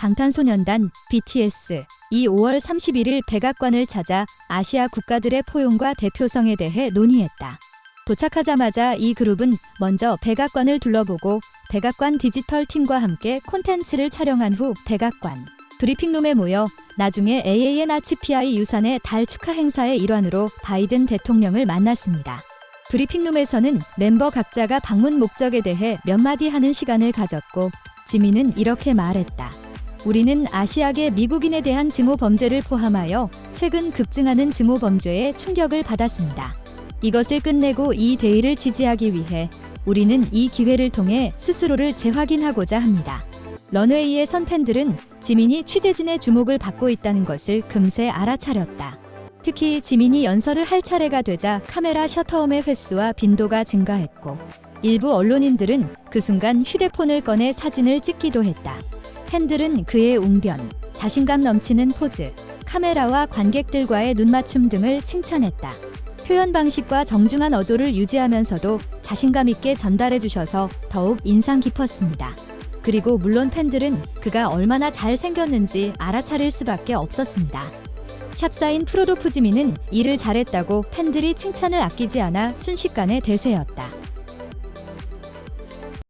방탄소년단, BTS, 이 5월 31일 백악관을 찾아 아시아 국가들의 포용과 대표성에 대해 논의했다. 도착하자마자 이 그룹은 먼저 백악관을 둘러보고 백악관 디지털 팀과 함께 콘텐츠를 촬영한 후 백악관 브리핑룸에 모여 나중에 AAN 아치피아이 유산의 달 축하 행사의 일환으로 바이든 대통령을 만났습니다. 브리핑룸에서는 멤버 각자가 방문 목적에 대해 몇 마디 하는 시간을 가졌고 지민은 이렇게 말했다. 우리는 아시아계 미국인에 대한 증오 범죄를 포함하여 최근 급증하는 증오 범죄에 충격을 받았습니다. 이것을 끝내고 이 대의를 지지하기 위해 우리는 이 기회를 통해 스스로를 재확인하고자 합니다. 런웨이의 선 팬들은 지민이 취재진의 주목을 받고 있다는 것을 금세 알아차렸다. 특히 지민이 연설을 할 차례가 되자 카메라 셔터음의 횟수와 빈도가 증가했고 일부 언론인들은 그 순간 휴대폰을 꺼내 사진을 찍기도 했다. 팬들은 그의 웅변, 자신감 넘치는 포즈, 카메라와 관객들과의 눈맞춤 등을 칭찬했다. 표현 방식과 정중한 어조를 유지하면서도 자신감 있게 전달해 주셔서 더욱 인상 깊었습니다. 그리고 물론 팬들은 그가 얼마나 잘 생겼는지 알아차릴 수밖에 없었습니다. 샵사인 프로도 푸지미는 일을 잘했다고 팬들이 칭찬을 아끼지 않아 순식간에 대세였다.